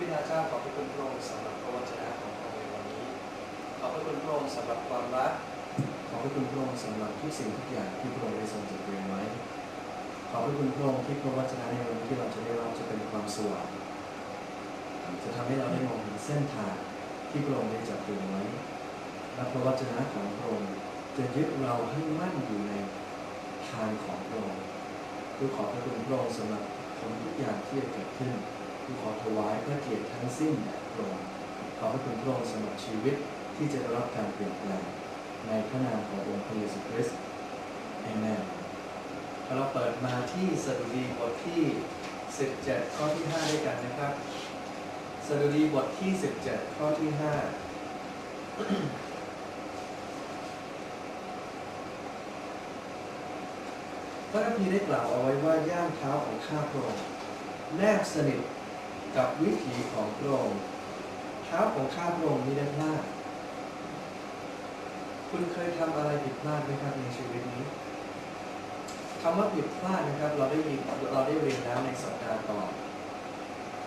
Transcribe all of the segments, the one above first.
บิดาเจ้าขอบพระคุณพระองค์สำหรับพระวจนะของพระองค์ในวันนี้ ขอบพระคุณพระองค์สำหรับความรัก ขอบพระคุณพระองค์สำหรับทุกสิ่งทุกอย่างที่พระองค์ได้ทรงจัดเตรียมไว้ ขอบพระคุณพระองค์ที่พระวจนะในวันนี้ที่เราจะได้รับจะเป็นความสว่างจะทำให้เราได้มองเห็นเส้นทางที่พระองค์ได้จัดเตรียมไว้ และพระวจนะของพระองค์จะยึดเราให้มั่นอยู่ในทางของพระองค์ด้วยขอบพระคุณพระองค์สำหรับผลทุกอย่างที่จะเกิดขึ้น ขอถวายพระเกียรติทั้งสิ้นแด่พระองค์ขอบพระคุณพระองค์สำหรับชีวิตที่จะได้รับการเปลี่ยนแปลงในพระนามขององค์พระเยซูคริสต์เอเมนเราเปิดมาที่สดุดีบทที่ 17 ข้อที่ 5 ด้วยกันนะครับสดุดีบทที่ 17 ข้อที่ 5พระคัมภีร์ได้กล่าวเอาไว้ว่าย่างเท้าของข้าพระองค์แนบสนิท กับวิถีของพระองค์เท้าของข้าพระองค์มิได้พลาดคุณเคยทำอะไรผิดพลาดไหมครับในชีวิตนี้คำว่าผิดพลาดนะครับ เราได้ยินเราได้เรียนแล้วในสัปดาห์ก่อน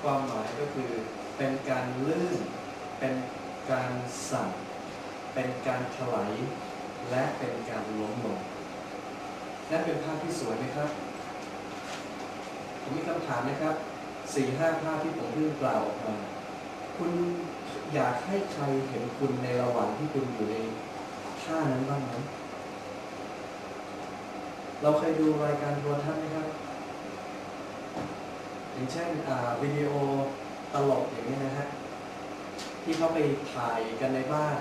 ความหมายก็คือเป็นการลื่น เป็นการสั่นเป็นการถลายและเป็นการล้มลงนั่นเป็นภาพที่สวยไหมครับ ผมมีคำถามนะครับ สี่ห้าภาพที่ผมเพิ่งกล่าวออกมาคุณอยากให้ใครเห็นคุณในระหว่างที่คุณอยู่ในท่านั้นบ้างไหมเราเคยดูรายการโทรทัศน์ไหมครับ อย่างเช่นวิดีโอตลกอย่างนี้นะฮะ ที่เขาไปถ่ายกันในบ้าน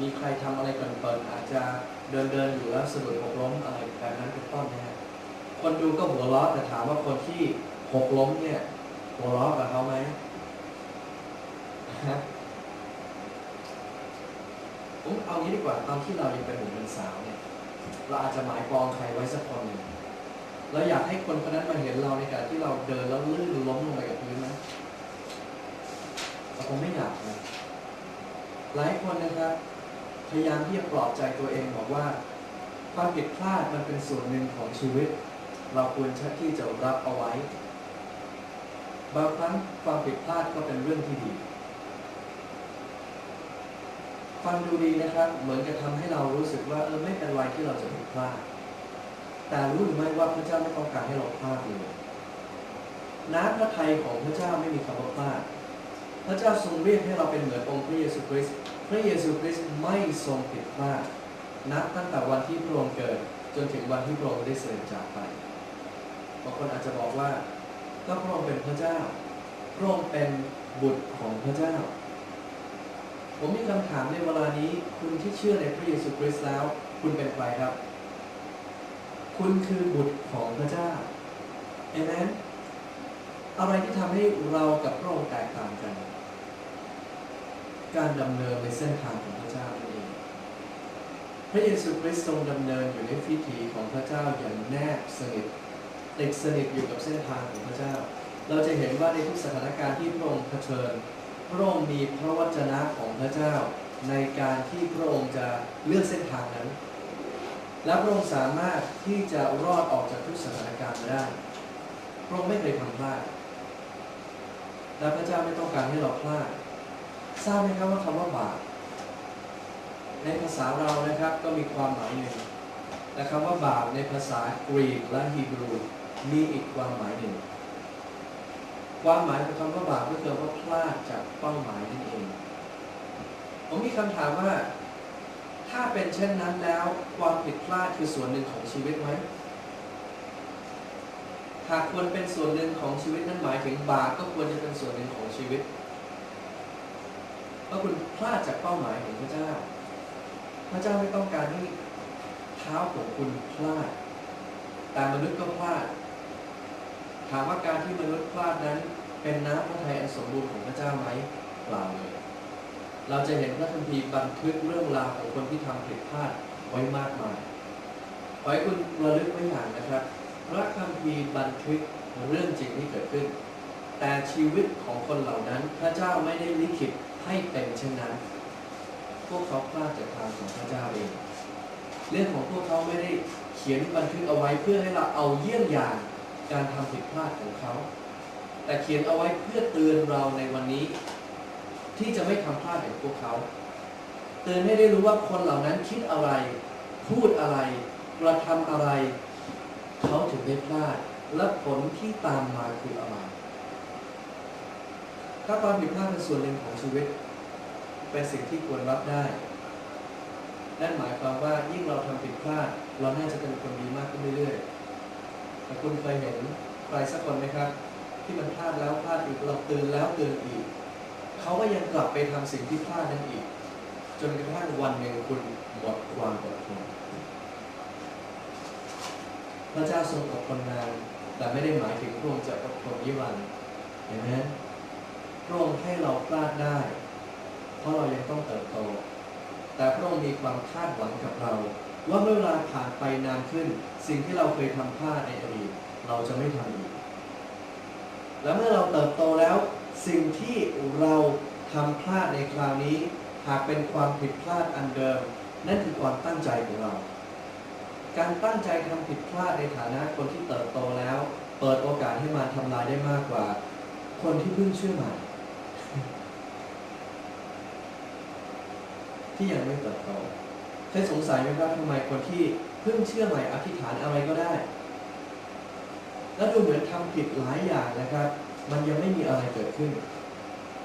มีใครทำอะไรเปิดๆอาจจะเดินเดินอยู่แล้วสะดุดหกล้มอะไรแบบนั้นเป็นต้นนะฮะ คนดูก็หัวเราะแต่ถามว่าคนที่หกล้มเนี่ย หัวเราะกับเขาไหมฮะผมเอางี้ดีกว่าตอนที่เรายังเป็นหนุ่มเป็นสาวเนี่ย เราอาจจะหมายปองใครไว้สักคนหนึ่งเราอยากให้คนคนนั้นมาเห็นเราในขณะที่เราเดินแล้วลื่นล้มลงไปกับพื้นไหมเราคงไม่อยากนะหลายคนนะครับพยายามที่จะปลอบใจตัวเองบอกว่าความผิดพลาดมันเป็นส่วนหนึ่งของชีวิต เราควรที่จะรับเอาไว้ บางครั้งความผิดพลาดก็เป็นเรื่องที่ดี ฟังดูดีนะครับ เหมือนจะทำให้เรารู้สึกว่าเออไม่เป็นไรที่เราจะผิดพลาด แต่รู้หรือไม่ว่าพระเจ้าไม่ต้องการให้เราพลาดเลยน้ำพระทัยของพระเจ้าไม่มีคำว่าพลาด พระเจ้าทรงเรียกให้เราเป็นเหมือนองค์พระเยซูคริสต์ พระเยซูคริสต์ไม่ทรงผิดพลาด นับตั้งแต่วันที่พระองค์เกิด จนถึงวันที่พระองค์ได้เสด็จจากไป บางคนอาจจะบอกว่า ก็พระองค์เป็นพระเจ้า พระองค์เป็นบุตรของพระเจ้า ผมมีคำถามในเวลานี้ คุณที่เชื่อในพระเยซูคริสต์แล้ว คุณเป็นใครครับ คุณคือบุตรของพระเจ้าเอเมนอะไรที่ทำให้เรากับพระองค์แตกต่างกัน การดำเนินในเส้นทางของพระเจ้านั่นเองพระเยซูคริสต์ทรงดำเนินอยู่ในพิธีของพระเจ้าอย่างแนบสนิท ติดสนิทอยู่กับเส้นทางของพระเจ้า เราจะเห็นว่าในทุกสถานการณ์ที่พระองค์เผชิญ พระองค์มีพระวจนะของพระเจ้า ในการที่พระองค์จะเลือกเส้นทางนั้น และพระองค์สามารถที่จะรอดออกจากทุกสถานการณ์มาได้ พระองค์ไม่เคยทำพลาดและพระเจ้าไม่ต้องการให้เราพลาด ทราบไหมครับว่าคำว่าบาปในภาษาเรานะครับก็มีความหมายหนึ่งแต่คำว่าบาปในภาษากรีกและฮีบรู มีอีกความหมายหนึ่ง ความหมายของคำว่าบาปก็คือว่าพลาดจากเป้าหมายนั่นเอง ผมมีคำถามว่า ถ้าเป็นเช่นนั้นแล้ว ความผิดพลาดคือส่วนหนึ่งของชีวิตไหมหากควรเป็นส่วนหนึ่งของชีวิตนั้นหมายถึงบาปก็ควรจะเป็นส่วนหนึ่งของชีวิตเพราะคุณพลาดจากเป้าหมายของพระเจ้า พระเจ้าไม่ต้องการให้เท้าของคุณพลาด แต่มนุษย์ก็พลาดามว่าการที่มนุษย์พลาดนั้น เป็นน้ำพระทัยอันสมบูรณ์ของพระเจ้าไหมเปล่าเลยเราจะเห็นพระคัมภีร์บันทึกเรื่องราวของคนที่ทำผิดพลาดไว้มากมายขอให้คุณระลึกไว้อย่างนะครับ พระคัมภีร์บันทึกเรื่องจริงที่เกิดขึ้น แต่ชีวิตของคนเหล่านั้น พระเจ้าไม่ได้ลิขิตให้เป็นเช่นนั้น พวกเขาพลาดจากทางของพระเจ้าเอง เรื่องของพวกเขาไม่ได้เขียนบันทึกเอาไว้เพื่อให้เราเอาเยี่ยงอย่าง การทำผิดพลาดของเขา แต่เขียนเอาไว้เพื่อเตือนเราในวันนี้ ที่จะไม่ทำพลาดอย่างพวกเขา เตือนให้ได้รู้ว่าคนเหล่านั้นคิดอะไร พูดอะไร กระทำอะไร เขาถึงได้พลาด และผลที่ตามมาคืออะไรถ้าความผิดพลาดเป็นส่วนหนึ่งของชีวิต เป็นสิ่งที่ควรรับได้ นั่นหมายความว่ายิ่งเราทำผิดพลาด เราน่าจะเป็นคนดีมากขึ้นเรื่อยๆ คุณเคยเห็นใครสักคนไหมครับ ที่มันพลาดแล้วพลาดอีกเราตือนแล้วตือนอีก เขาก็ยังกลับไปทำสิ่งที่พลาดนั้นอีก จนกระทั่งวันหนึ่งคุณหมดความอดทนพระเจ้าทรงอดทนนานแต่ไม่ได้หมายถึงพระองค์จะอดทนนิรันเห็นไหมพระองค์ให้เราพลาดได้ เพราะเรายังต้องเติบโต แต่พระองค์มีความคาดหวังกับเรา ว่าเมื่อเวลาผ่านไปนานขึ้น สิ่งที่เราเคยทำพลาดในอดีตเราจะไม่ทำอีก และเมื่อเราเติบโตแล้ว สิ่งที่เราทำพลาดในคราวนี้ หากเป็นความผิดพลาดอันเดิม นั่นคือความตั้งใจของเรา การตั้งใจทำผิดพลาดในฐานะคนที่เติบโตแล้ว เปิดโอกาสให้มาทำลายได้มากกว่า คนที่เพิ่งเชื่อใหม่ที่ยังไม่เติบโต เคยสงสัยไหมครับทำไมคนที่เพิ่งเชื่อใหม่อธิษฐานอะไรก็ได้ แล้วดูเหมือนทำผิดหลายอย่างนะครับ มันยังไม่มีอะไรเกิดขึ้น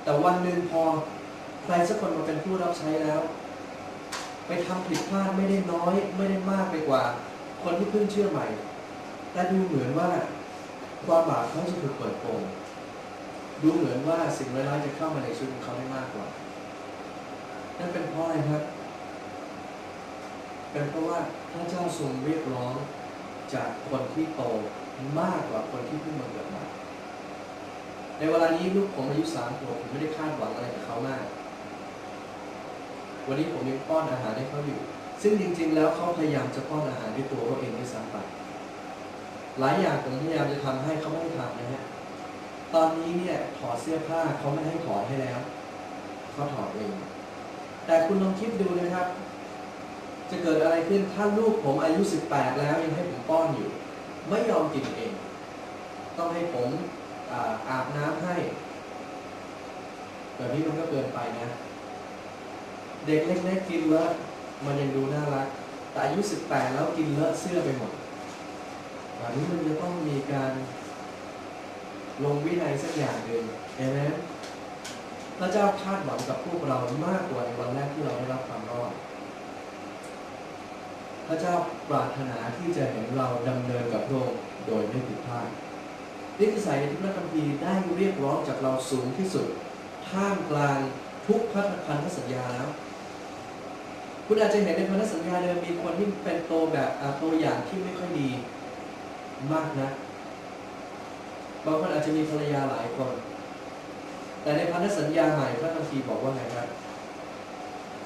แต่วันหนึ่งพอใครสักคนมาเป็นผู้รับใช้แล้ว ไปทำผิดพลาดไม่ได้น้อย ไม่ได้มากไปกว่า คนที่เพิ่งเชื่อใหม่ แต่ดูเหมือนว่าความบาปเขาจะถูกเปิดโปงดูเหมือนว่าสิ่งร้ายๆจะเข้ามาในชีวิตของเขาได้มากกว่า นั่นเป็นเพราะอะไรครับ เป็นเพราะว่าพระเจ้าทรงเรียกร้องจากคนที่โตมากกว่าคนที่เพิ่งมาเกิดใหม่ในเวลานี้ลูกผมอายุสามขวบผมไม่ได้คาดหวังอะไรกับเขามาก วันนี้ผมยังป้อนอาหารให้เขาอยู่ ซึ่งจริง ๆ แล้วเขาพยายามจะป้อนอาหารด้วยตัวเขาเองด้วยซ้ำไปหลายอย่างผมพยายามจะทำให้เขาไม่ได้ทำนะฮะตอนนี้เนี่ยถอดเสื้อผ้าเขาไม่ให้ถอดให้แล้วเขาถอดเอง แต่คุณลองคิดดูนะครับ จะเกิดอะไรขึ้นถ้าลูกผมอายุ 18 แล้วยังให้ผมป้อนอยู่ ไม่ยอมกินเอง ต้องให้ผมอาอาบน้ำให้ แบบนี้มันก็เกินไปนะ เด็กเล็กๆกินเลอะมันยังดูน่ารัก แต่อายุ 18 แล้วกินเลอะเสื้อไปหมดแบบนี้มันจะต้องมีการลงวินัยสักอย่างหนึ่งเห็นไหมพระเจ้าคาดหวังกับพวกเรามากกว่าในวันแรกที่เราได้รับความรอด พระเจ้าปรารถนาที่จะเห็นเราดำเนินกับพระองค์โดยไม่ผิดพลาดนี่คือสายที่พระคัมภีร์ได้เรียกร้องจากเราสูงที่สุด ท่ามกลางทุกพันพันธสัญญาแล้ว คุณอาจจะเห็นในพันธสัญญาเดิมมีคนที่เป็นโตแบบตัวอย่างที่ไม่ค่อยดีมากนะบางคนอาจจะมีภรรยาหลายคน แต่ในพันธสัญญาใหม่พระคัมภีร์บอกว่าไงครับ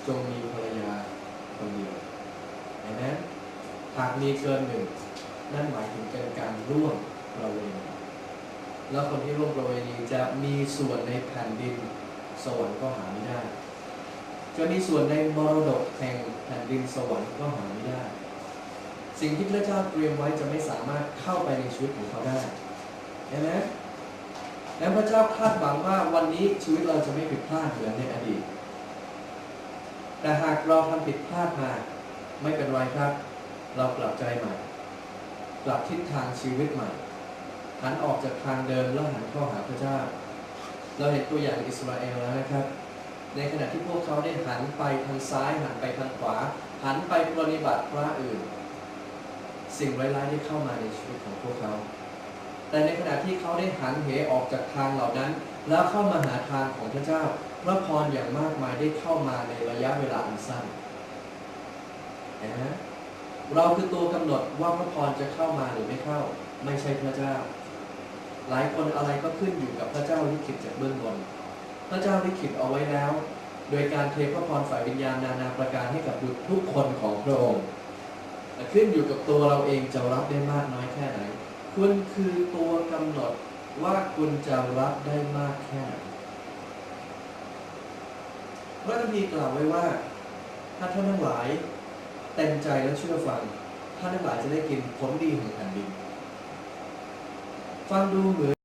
จงมีภรรยาคนเดียว นไหมหากมีเกินหนึ่งนั่นหมายถึงเป็นการร่วมประเวณีแล้วคนที่ร่วมประเวณีจะมีส่วนในแผ่นดินสวรรค์ก็หาไม่ได้ จะมีส่วนในมรดกแห่งแผ่นดินสวรรค์ก็หาไม่ได้ สิ่งที่พระเจ้าเตรียมไว้จะไม่สามารถเข้าไปในชีวิตของเขาได้เห็นไหมและพระเจ้าคาดหวังว่าวันนี้ชีวิตเราจะไม่ผิดพลาดเหมือนในอดีต แต่หากเราทำผิดพลาดมา ไม่เป็นไรครับ เรากลับใจใหม่ กลับทิศทางชีวิตใหม่ หันออกจากทางเดิมแล้วหันเข้าหาพระเจ้า เราเห็นตัวอย่างอิสราเอลแล้วนะครับ ในขณะที่พวกเขาได้หันไปทางซ้าย หันไปทางขวา หันไปปฏิบัติพระอื่น สิ่งร้ายๆได้เข้ามาในชีวิตของพวกเขา แต่ในขณะที่เขาได้หันเหออกจากทางเหล่านั้น แล้วเข้ามาหาทางของพระเจ้าพระพรอย่างมากมายได้เข้ามาในระยะเวลาอันสั้น นไหมเราคือตัวกำหนดว่าพระพรจะเข้ามาหรือไม่เข้า ไม่ใช่พระเจ้า หลายคนอะไรก็ขึ้นอยู่กับพระเจ้าลิขิตจากเบื้องบน พระเจ้าลิขิตเอาไว้แล้ว โดยการเทพระพรฝ่ายวิญญาณนานาประการให้กับทุกคนของพระองค์ขึ้นอยู่กับตัวเราเองจะรับได้มากน้อยแค่ไหน คุณคือตัวกำหนดว่าคุณจะรับได้มากแค่ไหนพระคัมภีร์กล่าวไว้ว่าถ้าท่านทั้งหลาย เต็มใจและเชื่อฟังท่านทั้งหลายจะได้กินผลดีแห่งแผ่นดินฟังดูเหมือน